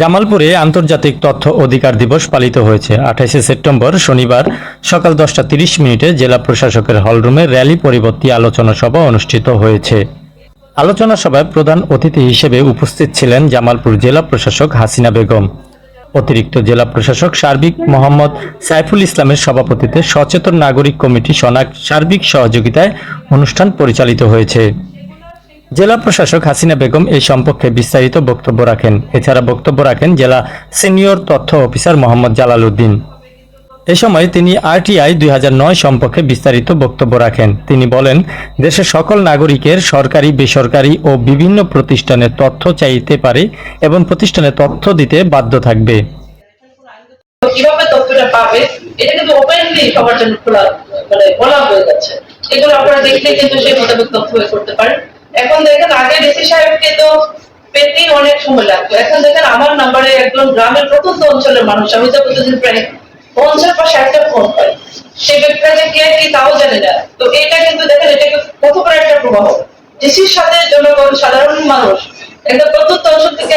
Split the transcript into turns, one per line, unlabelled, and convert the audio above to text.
জামালপুরে আন্তর্জাতিক তথ্য অধিকার দিবস পালিত হয়েছে। আঠাশে সেপ্টেম্বর শনিবার সকাল দশটা তিরিশ মিনিটে জেলা প্রশাসকের হলরুমে র্যালি পরিবর্তী আলোচনা সভা অনুষ্ঠিত হয়েছে। আলোচনা সভায় প্রধান অতিথি হিসেবে উপস্থিত ছিলেন জামালপুর জেলা প্রশাসক হাসিনা বেগম। অতিরিক্ত জেলা প্রশাসক সার্বিক মোহাম্মদ সাইফুল ইসলামের সভাপতিত্বে সচেতন নাগরিক কমিটি সনাক সার্বিক সহযোগিতায় অনুষ্ঠান পরিচালিত হয়েছে। জেলা প্রশাসক হাসিনা বেগম এই সম্পর্কে বিস্তারিত বক্তব্য রাখেন। এছাড়া বক্তব্য রাখেন জেলা সিনিয়র তথ্য অফিসার মোহাম্মদ জালাল উদ্দিন এ সময় তিনি আরটিআই দুই নয় সম্পর্কে বিস্তারিত বক্তব্য রাখেন। তিনি বলেন, দেশের সকল নাগরিকের সরকারি, বেসরকারি ও বিভিন্ন প্রতিষ্ঠানের তথ্য চাইতে পারে এবং প্রতিষ্ঠানে তথ্য দিতে বাধ্য থাকবে।
কীভাবে তথ্যটা পাবে? এটা কিন্তু ওপেনলি সবার জন্য খোলা মানে বলা হয়ে যাচ্ছে। এগুলো আপনারা কিন্তু সেই মোতাবেক তথ্য করতে পারেন। এখন দেখেন আগে ডিসি সাহেবকে তো পেতেই অনেক সময় লাগতো। এখন দেখেন আমার নাম্বারে একজন গ্রামের প্রত্যন্ত অঞ্চলের মানুষ, আমি তো প্রতিদিন প্রায় পঞ্চাশ বা ষাটটা ফোন পাই সে ব্যক্তিরা যে কে কি, তাও জানে না। তো এটা কিন্তু দেখেন এটাকে কত বড় একটা প্রভাব। ডিসির সাথে জনগণ, সাধারণ মানুষ, একদম প্রত্যন্ত অঞ্চল থেকে